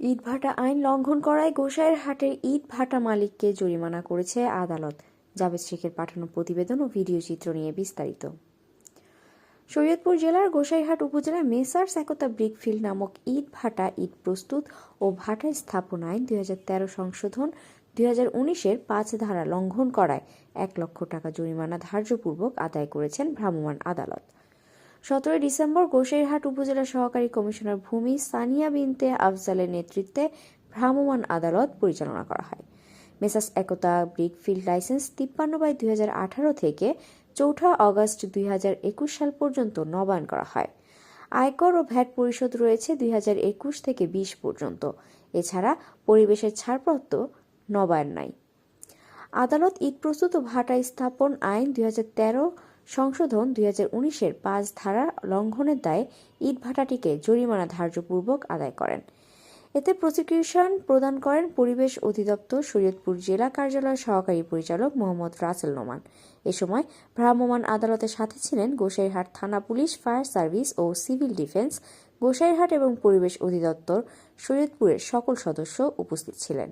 ইট ভাটা আইন লঙ্ঘন করায় গোসাইয়ের হাটের ইট ভাটা মালিককে জরিমানা করেছে আদালত। জাভেদ শেখের পাঠানো প্রতিবেদন ও ভিডিও চিত্র নিয়ে বিস্তারিত। শরীয়তপুর জেলার গোসাইরহাট উপজেলার মেসার্স একতা ব্রিকফিল্ড নামক ইট ভাটা ইট প্রস্তুত ও ভাটা স্থাপন আইন দুই হাজার তেরো সংশোধন, দুই হাজার উনিশের পাঁচ ধারা লঙ্ঘন করায় এক লক্ষ টাকা জরিমানা ধার্যপূর্বক আদায় করেছেন ভ্রাম্যমাণ আদালত। সতেরোই ডিসেম্বর গোসাইরহাট উপজেলা সহকারী কমিশনার ভূমি সানিয়া বিনতে আফজালের নেতৃত্বে ভ্রাম্যমাণ আদালত পরিচালনা করা হয়। মেসাস একতা ব্রিকফিল্ড লাইসেন্স তিপ্পান্ন বাই দুই হাজার আঠারো থেকে চৌঠা অগস্ট দুই সাল পর্যন্ত নবায়ন করা হয়। আয়কর ও ভ্যাট পরিশোধ রয়েছে দুই হাজার একুশ থেকে বিশ পর্যন্ত। এছাড়া পরিবেশের ছাড়পত্র নবায়ন নাই। আদালত ইট প্রস্তুত ভাটা স্থাপন আইন দুই হাজার তেরো সংশোধন দুই হাজার উনিশের পাঁচ ধারা লঙ্ঘনের দায়ে ইট ভাটাটিকে জরিমানা ধার্যপূর্বক আদায় করেন। এতে প্রসিকিউশন প্রদান করেন পরিবেশ অধিদপ্তর, শরীয়তপুর জেলা কার্যালয়ের সহকারী পরিচালক মোহাম্মদ রাসেল নোমান। এ সময় ভ্রাম্যমাণ আদালতের সাথে ছিলেন গোসাইরহাট থানা পুলিশ, ফায়ার সার্ভিস ও সিভিল ডিফেন্স। গোসাইরহাট এবং পরিবেশ অধিদপ্তর, শরীয়তপুরের সকল সদস্য উপস্থিত ছিলেন।